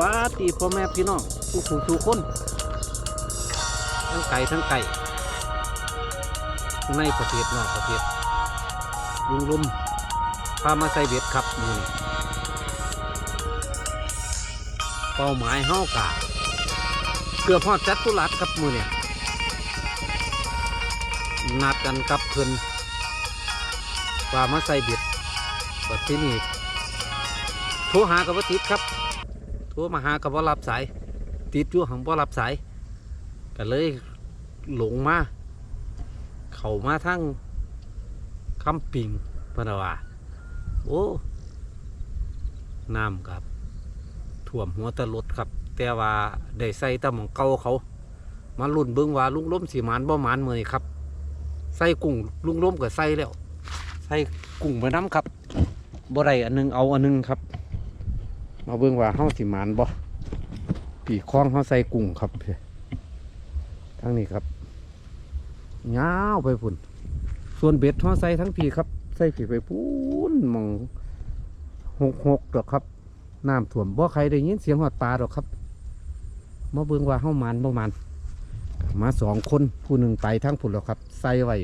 วัสดีพ่อแม่พี่น้องทุกผู้ทุกคน ทั้งไก่ทั้งไก่ในประเทศนอกประเทศลุงลุมพามาใส่เบ็ดครับมือนี้เป้าหมายเฮากะเกือบฮอดจัตุรัสครับมือเนี่ยนัดกันกับเพิ่นว่ามาใส่เบ็ดบัดที่นี่โทรหากับว่าติดครับ รมาหากับว่ารับสาย ติดอยู่หังว่ารับสายก็เลยหลงมาเข้ามาทั้งคำปิงพนะว่าโอ้น้ำครับท่วมหัวตะลดครับ แต่ว่าได้ใส่ตะมองเก่าเขา มาลุ่นเบิ้งว่าลุงล้มสีมานบ่หมานเมยครับ ใส่กุ้งลุงล้มก็ใส่แล้ว ใส่กุ้งไปน้ำครับบ่ได้อันหนึงเอาอันหนึงครับ มาเบิ่งว่าเฮาสิหมานบ่ปีคล้องเฮาใส่กุ้งครับทั้งนี้ครับยาวไปพุ่น ส่วนเบ็ดเฮาใส่ทั้งปีครับ ใส่ผีไปพูนมองหกหกดอกครับน้ำท่วมบ่ใครได้ยินเสียงหอดปลาดอกครับมาเบิ่งว่าเฮาหมานบ่หมานมาสองคนผู้หนึ่งไปทั้งผุนแล้วครับ ใส่ไว้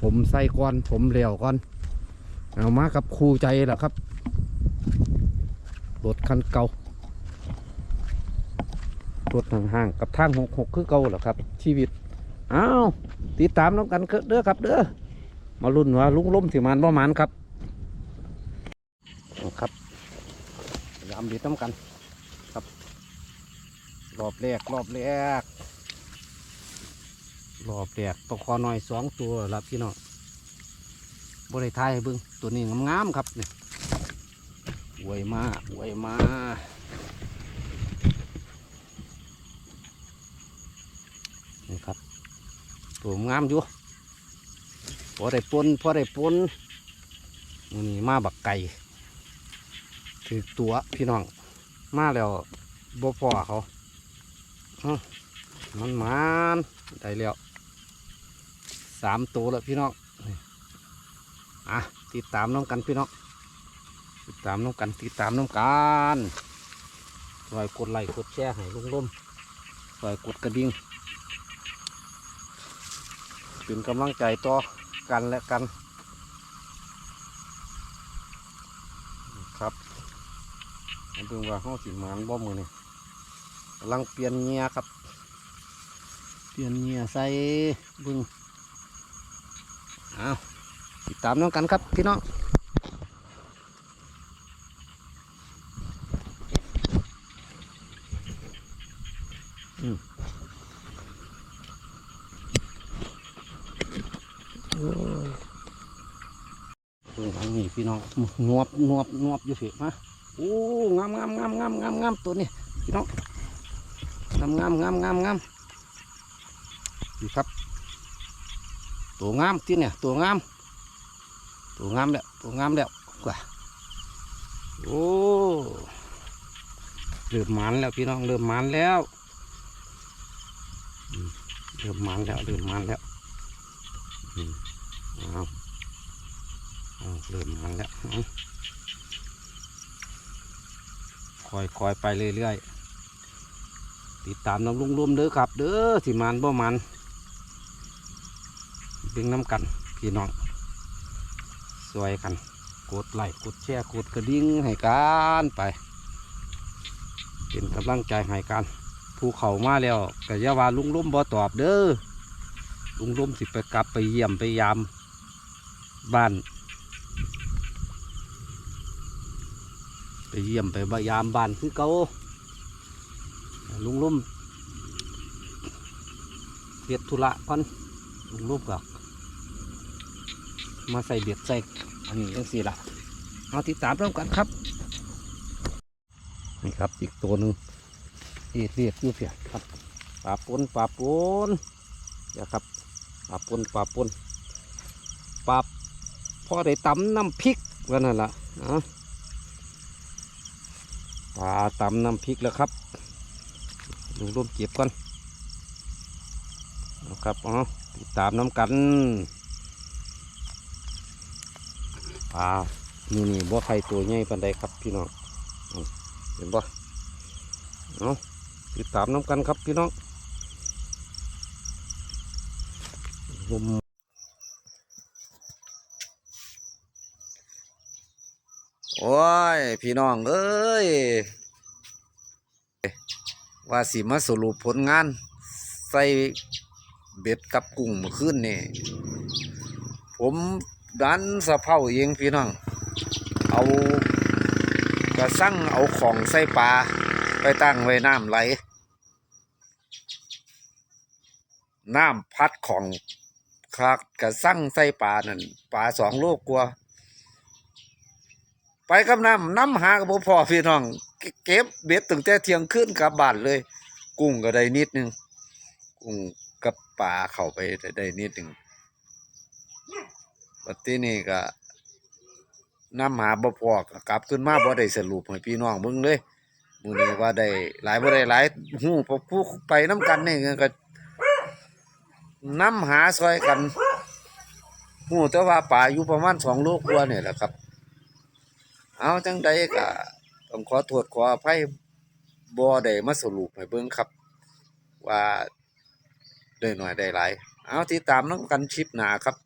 ผมใส่ก่อน ผมเหลียวก่อน เอามากับครูใจแหละครับ รถคันเก่ารถห่างๆกับทางหกหกคือเก่าเหรอครับ ชีวิตอ้าวติดตามน้ำกันเด้อครับ เด้อมาลุ้นว่าลุงล้มสิมานบ่หมานครับครับยามดีน้ำกันครับ รอบแรกรอบแรกรอบแรกต้องคอหน่อยสองตัวละพี่น้องบริไทยเบิ้งตัวนี้งามๆครับเนี่ย อวยมาอวยมานี่ครับตัวงามอยู่พอได้ปนพอได้ปนนี่มาบักไก่ถือตัวพี่น้อง มาแล้วบ่พอเขาอมันมานได้แล้วสามตัวแล้วพี่น้อง อะ ติดตามน้องกันพี่น้อง ติดตามน้ำกันติดตามน้ำกันซอยกดไลค์กดแชร์ให้ลุงร่มซอยกดกระดิ่งเป็นกำลังใจต่อกันและกัน ครับมาดูว่าห้องสิหมานบ่มือนี่กำลังเปลี่ยนเงียครับ เปลี่ยนเงียใส่บึงเอาติดตามน้องกันครับพี่น้อง เบิ่งทางนี้พี่น้องนวบนวบนวบอยู่เฝมาโอ้งามงามงามงามงามงามตัวนี้พี่น้องงามงามงามงามงามนี่ครับ ตัวงามที่เนี่ยตัวงามตัวงามแล้วตัวงามแล้วกว่าโอ้เริ่มมันแล้วพี่น้องเริ่มมันแล้ว ริ่มมันแล้วเริ่มมันแล้วเอาเอาเริ่มมันแล้วคอยคอยไปเรื่อยๆติดตามน้ำลุงร่วมเด้อครับ เด้อสิมันบ่มันเบ่งน้ำกันพี่น้องสวยกัน กดไลค์กดแชร์กดกระดิ่งให้กันไป เป็นกำลังใจให้กัน ภูเขามาแล้วก็อย่าว่าลุงร่มบ่ตอบเด้อลุงร่มสิไปกลับไปเยี่ยมไปยามบ้าน ไปเยี่ยมไปยามบ้านคือเก่าลุงร่มเบียดธุระก่อนลุงร่มก็มาใส่เบียดใส่อันนี้ยังสี่ละเอาติดตามเริ่มกันครับ นี่ครับอีกตัวหนึ่ง เรียดเรียดอยู่เพียครับปลาปนปลาปนอย่าครับปลาปนปลาปนปลาพอได้ตำน้ำพริกวันนั่นละนะปลาตำน้ำพริกแล้วครับดูร่วมเก็บก่อนนะครับอ๋อติดตามน้ำกันปลานี่นี่บ่ไข่ตัวใหญ่ปันใดครับพี่น้องเห็นบ่เอาะ ติดตามน้ำกันครับพี่น้องผมโอ้ย พี่น้องเอ้ย ว่าสิมาสรุปผลงาน ใส่เบ็ดกับกุ้งเมื่อคืนนี่ ผมดันสะเพาเองพี่น้อง เอากระสั่งเอาของใส่ปลา ไปตั้งไว้น้ำไหล น้ำพัดของคากกระสั่งใส่ปลานั่นปลาสองโลกกว่าไปกับน้ำน้ำหากับพ่อพี่น้อง เก็บเบ็ดตั้งแต่เที่ยงคืนกับบานเลย กุ้งก็ได้นิดนึงกุ้งกับปลาเข้าไปได้นิดนึงปัจจุนี้ก็น้ำหาบ่พอก็กลับขึ้นมาบ่ได้สรุปให้พี่น้องเบิ่งเลย มือนี้ว่าได้หลายบ่ได้หลายฮู้พวกผู้ไปน้ำกันนี่ก็น้ำหาซอยกันฮู้แต่ว่าปลาอยู่ประมาณ2โลกว่านี่แหละครับ เอาจังใดก็ต้องขอโทษขออภัยบ่ได้มาสรุปให้เบิ่งครับ ว่าได้หน่อยได้หลาย เอาติดตามน้องกันชิปหนาครับ